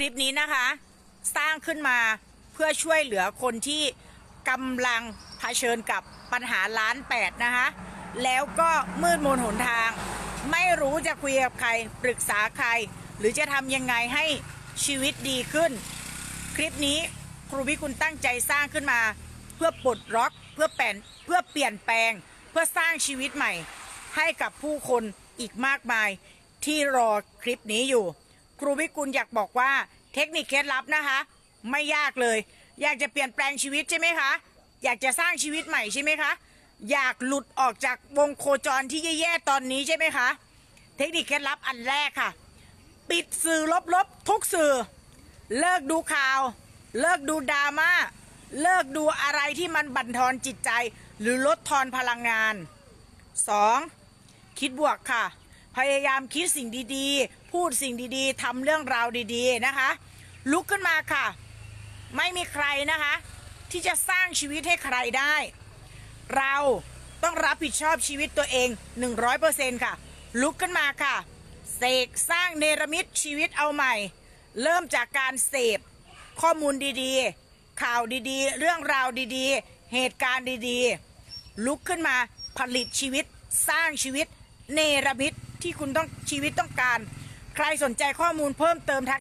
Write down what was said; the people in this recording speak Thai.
คลิปนี้นะคะ สร้างขึ้นมาเพื่อช่วยเหลือคนที่กำลังเผชิญกับปัญหาล้านแปดนะคะ แล้วก็มืดมนหนทาง ไม่รู้จะคุยกับใครปรึกษาใคร หรือจะทำยังไงให้ชีวิตดีขึ้น คลิปนี้ครูพิกุลตั้งใจสร้างขึ้นมา เพื่อปลดล็อกเพื่อแปลนเพื่อเปลี่ยนแปลง เพื่อสร้างชีวิตใหม่ ให้กับผู้คนอีกมากมายที่รอคลิปนี้อยู่ ครูพิกุลอยากบอกว่าเทคนิคเคล็ดลับนะคะ ไม่ยากเลย อยากจะเปลี่ยนแปลงชีวิตใช่ไหมคะ อยากจะสร้างชีวิตใหม่ใช่ไหมคะ อยากหลุดออกจากวงโคจรที่แย่ๆตอนนี้ใช่ไหมคะ เทคนิคเคล็ดลับอันแรกค่ะ ปิดสื่อลบๆทุกสื่อ เลิกดูข่าว เลิกดูดราม่าเลิกดูอะไรที่มันบั่นทอนจิตใจ หรือลดทอนพลังงาน 2. คิดบวกค่ะ พยายามคิดสิ่งดีๆ พูดสิ่งดีๆทำเรื่องราวดีๆนะคะ ลุกขึ้นมาค่ะ ไม่มีใครนะคะ ที่จะสร้างชีวิตให้ใครได้ เราต้องรับผิดชอบชีวิตตัวเอง 100%ค่ะ ลุกขึ้นมาค่ะ เสกสร้างเนรมิตชีวิตเอาใหม่ เริ่มจากการเสพข้อมูลดีๆ ข่าวดีๆ เรื่องราวดีๆ เหตุการณ์ดีๆ ลุกขึ้นมาผลิตชีวิตสร้างชีวิตเนรมิต ที่คุณต้องชีวิตต้องการ ใครสนใจข้อมูลเพิ่มเติมทัก